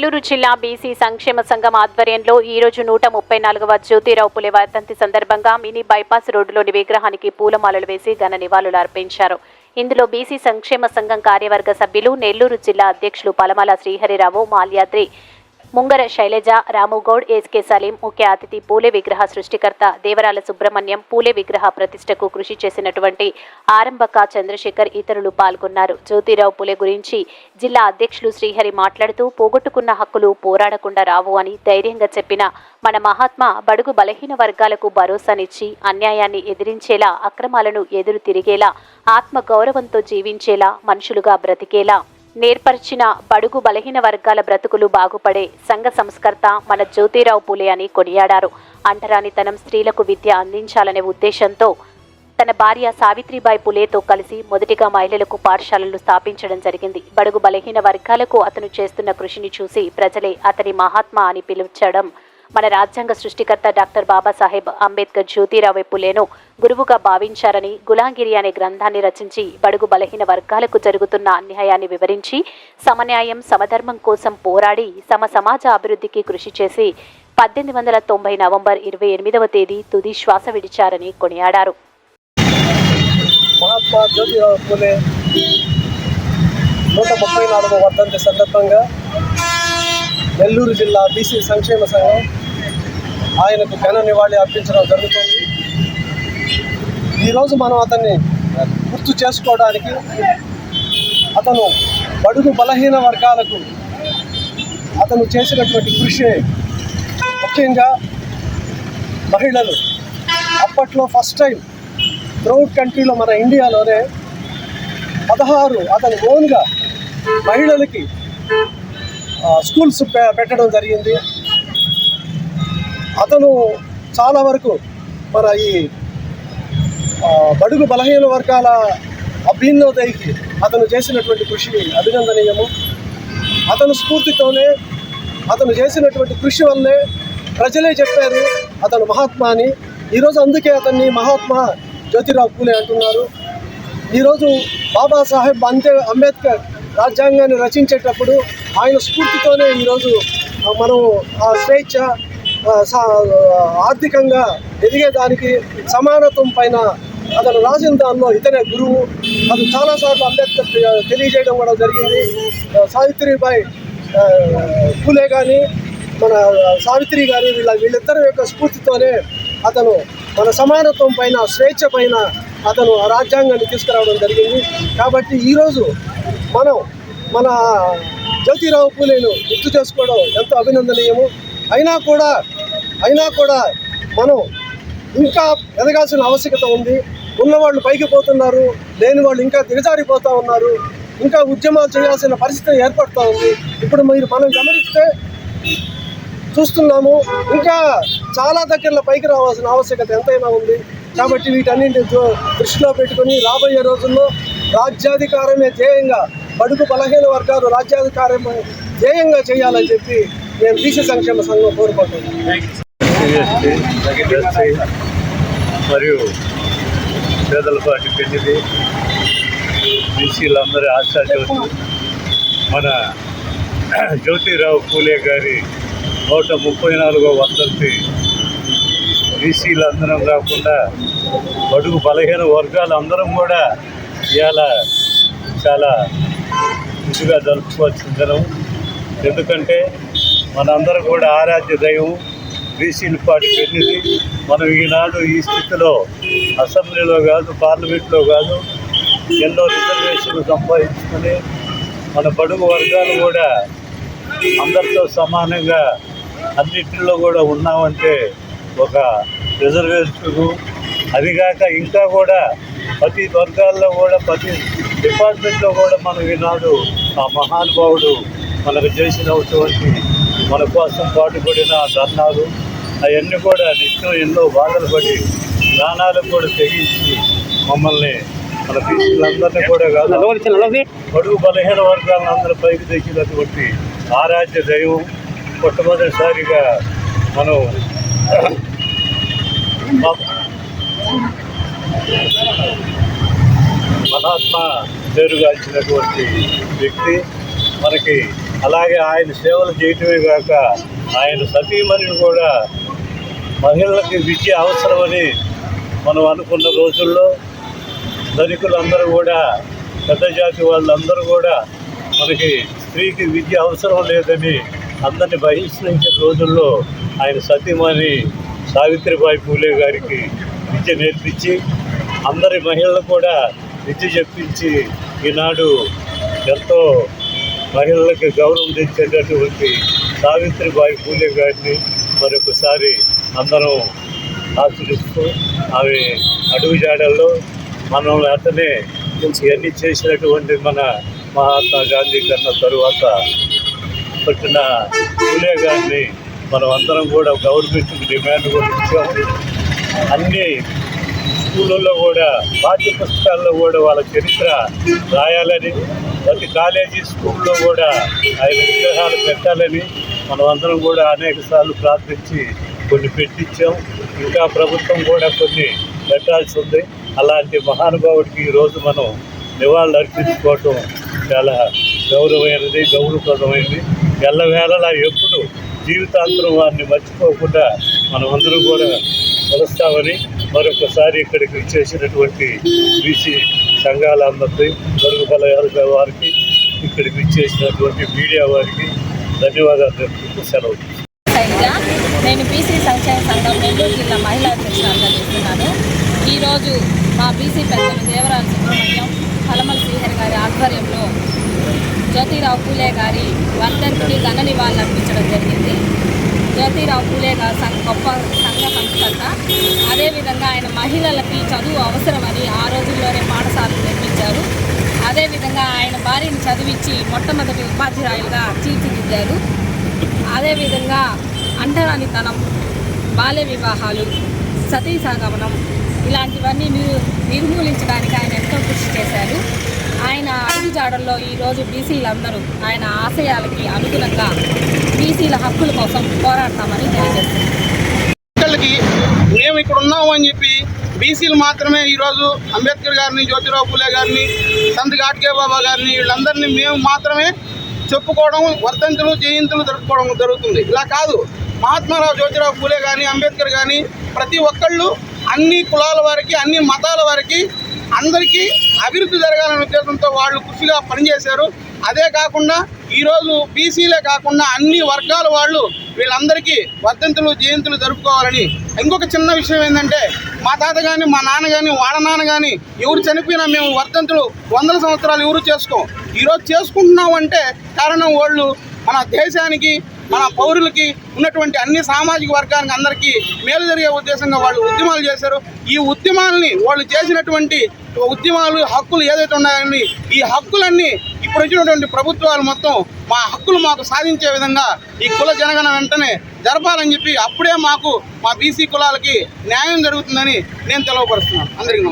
నెల్లూరు జిల్లా బీసీ సంక్షేమ సంఘం ఆధ్వర్యంలో ఈ రోజు నూట ముప్పై నాలుగవ జ్యోతిరావు పులే వర్ధంతి సందర్భంగా మినీ బైపాస్ రోడ్డులోని విగ్రహానికి పూలమాలలు వేసి ఘన నివాళులు అర్పించారు. ఇందులో బీసీ సంక్షేమ సంఘం కార్యవర్గ సభ్యులు నెల్లూరు జిల్లా అధ్యక్షులు పలమల శ్రీహరిరావు మాల్యాద్రి ముంగర శైలజ రాముగౌడ్ ఎస్కే సలీం ముఖ్య అతిథి పూలే విగ్రహ సృష్టికర్త దేవరాల సుబ్రహ్మణ్యం పూలే విగ్రహ ప్రతిష్టకు కృషి చేసినటువంటి ఆరంభక చంద్రశేఖర్ ఇతరులు పాల్గొన్నారు. జ్యోతిరావు పూలే గురించి జిల్లా అధ్యక్షులు శ్రీహరి మాట్లాడుతూ పోగొట్టుకున్న హక్కులు పోరాడకుండా రావు అని ధైర్యంగా చెప్పిన మన మహాత్మా బడుగు బలహీన వర్గాలకు భరోసానిచ్చి అన్యాయాన్ని ఎదిరించేలా అక్రమాలను ఎదురు తిరిగేలా ఆత్మ గౌరవంతో జీవించేలా మనుషులుగా బ్రతికేలా నేర్పరిచిన బడుగు బలహీన వర్గాల బ్రతుకులు బాగుపడే సంఘ సంస్కర్త మన జ్యోతిరావు పూలే అని కొనియాడారు. అంటరానితనం స్త్రీలకు విద్య అందించాలనే ఉద్దేశంతో తన భార్య సావిత్రిబాయి పులేతో కలిసి మొదటిగా మహిళలకు పాఠశాలలు స్థాపించడం జరిగింది. బడుగు బలహీన వర్గాలకు అతను చేస్తున్న కృషిని చూసి ప్రజలే అతని మహాత్మా అని పిలుచడం మన రాజ్యాంగ సృష్టికర్త డాక్టర్ బాబాసాహెబ్ అంబేద్కర్ జ్యోతిరావు పులేను గురువుగా భావించారని గులాంగిరి అనే గ్రంథాన్ని రచించి బడుగు బలహీన వర్గాలకు జరుగుతున్న అన్యాయాన్ని వివరించి సమన్యాయం సమధర్మం కోసం పోరాడి సమ సమాజ అభివృద్ధికి కృషి చేసి పద్దెనిమిది వందల తొంభై నవంబర్ ఇరవై ఎనిమిదవ తేదీ తుది శ్వాస విడిచారని కొనియాడారు. మహాత్మా జ్యోతిరావు పూలే నూట ముప్పై నాలుగవ వర్ధంతి సందర్భంగా నెల్లూరు జిల్లా బీసీ సంక్షేమ సంఘం ఆయనకు ఘన నివాళి అర్పించడం జరుగుతుంది. ఈరోజు మనం అతన్ని గుర్తు చేసుకోవడానికి అతను బడుగు బలహీన వర్గాలకు అతను చేసినటువంటి కృషి ముఖ్యంగా మహిళలు. అప్పట్లో ఫస్ట్ టైం త్రౌట్ కంట్రీలో మన ఇండియాలోనే పదహారు అతను ఓన్గా మహిళలకి స్కూల్స్ పెట్టడం జరిగింది. అతను చాలా వరకు మన ఈ బడుగు బలహీన వర్గాల అభ్యున్నోదయకి అతను చేసినటువంటి కృషి అభినందనీయము. అతను స్ఫూర్తితోనే అతను చేసినటువంటి కృషి వల్లే ప్రజలే చెప్పారు అతను మహాత్మా అని. ఈరోజు అందుకే అతన్ని మహాత్మా జ్యోతిరావు పూలే అంటున్నారు. ఈరోజు బాబాసాహెబ్ అంతే అంబేద్కర్ రాజ్యాంగాన్ని రచించేటప్పుడు ఆయన స్ఫూర్తితోనే ఈరోజు మనం ఆ స్వేచ్ఛ ఆర్థికంగా ఎదిగేదానికి సమానత్వం పైన అతను రాసిన దానిలో ఇతనే గురువు. అది చాలాసార్లు అంబేద్కర్ తెలియజేయడం కూడా జరిగింది. సావిత్రిబాయి పూలే కానీ మన సావిత్రి గారి వీళ్ళ వీళ్ళిద్దరి యొక్క స్ఫూర్తితోనే అతను మన సమానత్వం పైన స్వేచ్ఛ పైన అతను ఆ రాజ్యాంగాన్ని తీసుకురావడం జరిగింది. కాబట్టి ఈరోజు మనం మన జ్యోతిరావు పూలేను గుర్తు చేసుకోవడం ఎంతో అభినందనీయము. అయినా కూడా అయినా కూడా మనం ఇంకా ఎదగాల్సిన ఆవశ్యకత ఉంది. ఉన్నవాళ్ళు పైకి పోతున్నారు లేని వాళ్ళు ఇంకా దిగజారిపోతూ ఉన్నారు. ఇంకా ఉద్యమాలు చేయాల్సిన పరిస్థితి ఏర్పడుతూ ఉంది. ఇప్పుడు మీరు మనం గమనిస్తే చూస్తున్నాము ఇంకా చాలా దగ్గరలో పైకి రావాల్సిన ఆవశ్యకత ఎంతైనా ఉంది. కాబట్టి వీటన్నింటి దృష్టిలో పెట్టుకొని రాబోయే రోజుల్లో రాజ్యాధికారమే ధ్యేయంగా బడుగు బలహీన వర్గాలు రాజ్యాధికారమే ధ్యేయంగా చేయాలని చెప్పి నేను బీసీ సంక్షేమ సంఘం కోరుకుంటున్నాం. మరియు పేదల పార్టీ పెళ్ళిది. బీసీలందరి ఆశాజ్యోతి. మన జ్యోతిరావు పూలే గారి నూట ముప్పై నాలుగో వర్ధంతి బీసీలందరం కాకుండా బడుగు బలహీన వర్గాలు అందరం కూడా ఇవాళ చాలా ఇదిగా జరుపుకోవాల్సిన దినం. ఎందుకంటే మనందరం కూడా ఆరాధ్య దైవం బీసీల పార్టీ పెళ్ళిది మనం ఈనాడు ఈ స్థితిలో అసెంబ్లీలో కాదు పార్లమెంట్లో కాదు ఎన్నో రిజర్వేషన్లు సంపాదించుకొని మన బడుగు వర్గాలు కూడా అందరితో సమానంగా అన్నింటిలో కూడా ఉన్నామంటే ఒక రిజర్వేషన్. అదిగాక ఇంకా కూడా ప్రతి వర్గాల్లో కూడా ప్రతి డిపార్ట్మెంట్లో కూడా మనం ఈనాడు ఆ మహానుభావుడు మనకు చేసినటువంటి మన కోసం పాటుపడిన ధర్నాలు అవన్నీ కూడా నిత్యం ఎన్నో బాధలు పడి ప్రాణాలకు కూడా తెగించి మమ్మల్ని మన బీసీలందరినీ కూడా కాదు బడుగు బలహీన వర్గాలను అందరూ పైకి తెచ్చినటువంటి ఆరాధ్య దైవం మొట్టమొదటిసారిగా మనం మహాత్మా పేరుగాంచినటువంటి వ్యక్తి మనకి అలాగే ఆయన సేవలు చేయటమే కాక ఆయన సతీమణిని కూడా మహిళలకి విద్య అవసరమని మనం అనుకున్న రోజుల్లో ధనికులందరూ కూడా పెద్ద జాతి వాళ్ళందరూ కూడా మనకి స్త్రీకి విద్య అవసరం లేదని అందరిని బహిష్కరించిన రోజుల్లో ఆయన సతీమణి సావిత్రిబాయి పూలే గారికి విద్య నేర్పించి అందరి మహిళలు కూడా విద్య చెప్పించి ఈనాడు ఎంతో మహిళలకు గౌరవం తెచ్చేటటువంటి సావిత్రిబాయి పూలే గారిని మరొకసారి అందరం ఆచరిస్తూ ఆమె అడుగుజాడల్లో మనం అతనే ఇవన్నీ చేసినటువంటి మన మహాత్మా గాంధీ కన్నా తరువాత పుట్టిన పూలే గారిని మనం అందరం కూడా గవర్నమెంట్కి డిమాండ్ కూడా ఇచ్చాము. అన్నీ స్కూళ్ళల్లో కూడా పాఠ్య పుస్తకాల్లో కూడా వాళ్ళ చరిత్ర రాయాలని ప్రతి కాలేజీ స్కూల్లో కూడా ఆయన విగ్రహాలు పెట్టాలని మనం అందరం కూడా అనేక సార్లు ప్రార్థించి కొన్ని పెట్టించాం. ఇంకా ప్రభుత్వం కూడా కొన్ని పెట్టాల్సి ఉంది. అలాంటి మహానుభావుడికి ఈరోజు మనం నివాళులు అర్పించుకోవటం చాలా గౌరవమైనది గౌరవప్రదమైనది. ఎల్లవేళలా ఎప్పుడు జీవితాంతరం వారిని మర్చిపోకుండా మనమందరం కూడా కలుస్తామని మరొకసారి ఇక్కడికి ఇచ్చేసినటువంటి బీసీ సంఘాలందరికీ మరుగు బలయాల వారికి ఇక్కడికి ఇచ్చేసినటువంటి మీడియా వారికి ధన్యవాదాలు తెలుపుతూ సెలవు. నేను బీసీ సంక్షేమ సంఘం నెల్లూరు జిల్లా మహిళా అధ్యక్షురాలుగా చేస్తున్నాను. ఈరోజు మా బీసీ పెద్దలు దేవరాజు సుబ్రహ్మణ్యం కలమల శ్రీహరి గారి ఆధ్వర్యంలో జ్యోతిరావు పూలే గారి వర్ధంతికి ఘన నివాళులు అర్పించడం జరిగింది. జ్యోతిరావు పూలే గారు సంఘ గొప్ప సంఘ సంస్కర్త అదేవిధంగా ఆయన మహిళలకి చదువు అవసరమని ఆ రోజుల్లోనే పాఠశాలలు నిర్మించారు. అదేవిధంగా ఆయన భార్యని చదివించి మొట్టమొదటి ఉపాధ్యాయులుగా తీర్చిదిద్దారు. అదేవిధంగా అంటరానితనం బాల్య వివాహాలు సతీ సాగమనం ఇలాంటివన్నీ నిర్మూలించడానికి ఆయన ఎంతో కృషి చేశారు. అడుగుజాడల్లో ఈరోజు బీసీలందరూ ఆయన ఆశయాలకి అనుగుణంగా బీసీల హక్కుల కోసం పోరాడతామని తెలియజేస్తున్నారు. మేము ఇక్కడ ఉన్నాము అని చెప్పి బీసీలు మాత్రమే ఈరోజు అంబేద్కర్ గారిని జ్యోతిరావు పూలే గారిని సంత్ ఘాట్కే బాబా గారిని వీళ్ళందరినీ మేము మాత్రమే చెప్పుకోవడం వర్ధంతులు జయంతులు జరుపుకోవడం జరుగుతుంది. ఇలా కాదు. మహాత్మారావు జ్యోతిరావు పూలే కానీ అంబేద్కర్ కానీ ప్రతి ఒక్కళ్ళు అన్ని కులాల వారికి అన్ని మతాల వారికి అందరికీ అభివృద్ధి జరగాలనే ఉద్దేశంతో వాళ్ళు కృషిగా పనిచేశారు. అదే కాకుండా ఈరోజు బీసీలే కాకుండా అన్ని వర్గాల వాళ్ళు వీళ్ళందరికీ వర్ధంతులు జయంతులు జరుపుకోవాలని. ఇంకొక చిన్న విషయం ఏంటంటే మా తాత కానీ మా నాన్న కానీ వాళ్ళ నాన్న కానీ ఎవరు చనిపోయినా మేము వర్ధంతులు వందల సంవత్సరాలు ఎవరు చేసుకోం. ఈరోజు చేసుకుంటున్నాం అంటే కారణం వాళ్ళు మన దేశానికి మన పౌరులకి ఉన్నటువంటి అన్ని సామాజిక వర్గానికి అందరికీ మేలు జరిగే ఉద్దేశంగా వాళ్ళు ఉద్యమాలు చేశారు. ఈ ఉద్యమాలని వాళ్ళు చేసినటువంటి ఉద్యమాలు హక్కులు ఏదైతే ఉన్నాయని ఈ హక్కులన్నీ ఇప్పుడు వచ్చినటువంటి ప్రభుత్వాలు మొత్తం మా హక్కులు మాకు సాధించే విధంగా ఈ కుల జనగణ వెంటనే జరపాలని చెప్పి అప్పుడే మాకు మా బీసీ కులాలకి న్యాయం జరుగుతుందని నేను తెలియపరుస్తున్నాను. అందరికీ